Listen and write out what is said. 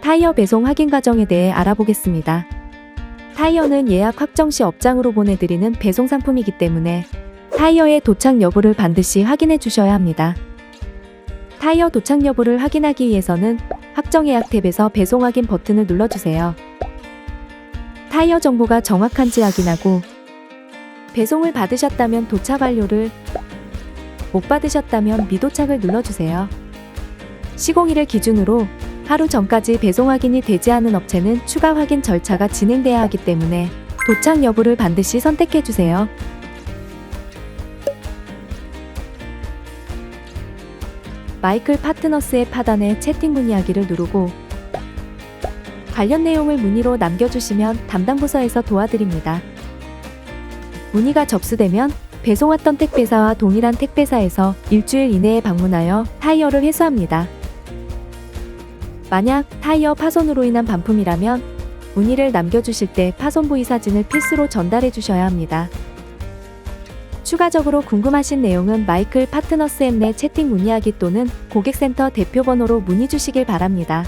타이어 배송 확인 과정에 대해 알아보겠습니다. 타이어는 예약 확정 시 업장으로 보내드리는 배송 상품이기 때문에 타이어의 도착 여부를 반드시 확인해 주셔야 합니다. 타이어 도착 여부를 확인하기 위해서는 확정 예약 탭에서 배송 확인 버튼을 눌러주세요. 타이어 정보가 정확한지 확인하고 배송을 받으셨다면 도착 완료를 못 받으셨다면 미도착을 눌러주세요. 시공일을 기준으로 하루 전까지 배송 확인이 되지 않은 업체는 추가 확인 절차가 진행돼야 하기 때문에 도착 여부를 반드시 선택해 주세요. 마이클 파트너스의 파단에 채팅 문의하기를 누르고 관련 내용을 문의로 남겨주시면 담당 부서에서 도와드립니다. 문의가 접수되면 배송 왔던 택배사와 동일한 택배사에서 일주일 이내에 방문하여 타이어를 회수합니다. 만약 타이어 파손으로 인한 반품이라면 문의를 남겨주실 때 파손 부위 사진을 필수로 전달해 주셔야 합니다. 추가적으로 궁금하신 내용은 마이클 파트너스 앱 내 채팅 문의하기 또는 고객센터 대표 번호로 문의 주시길 바랍니다.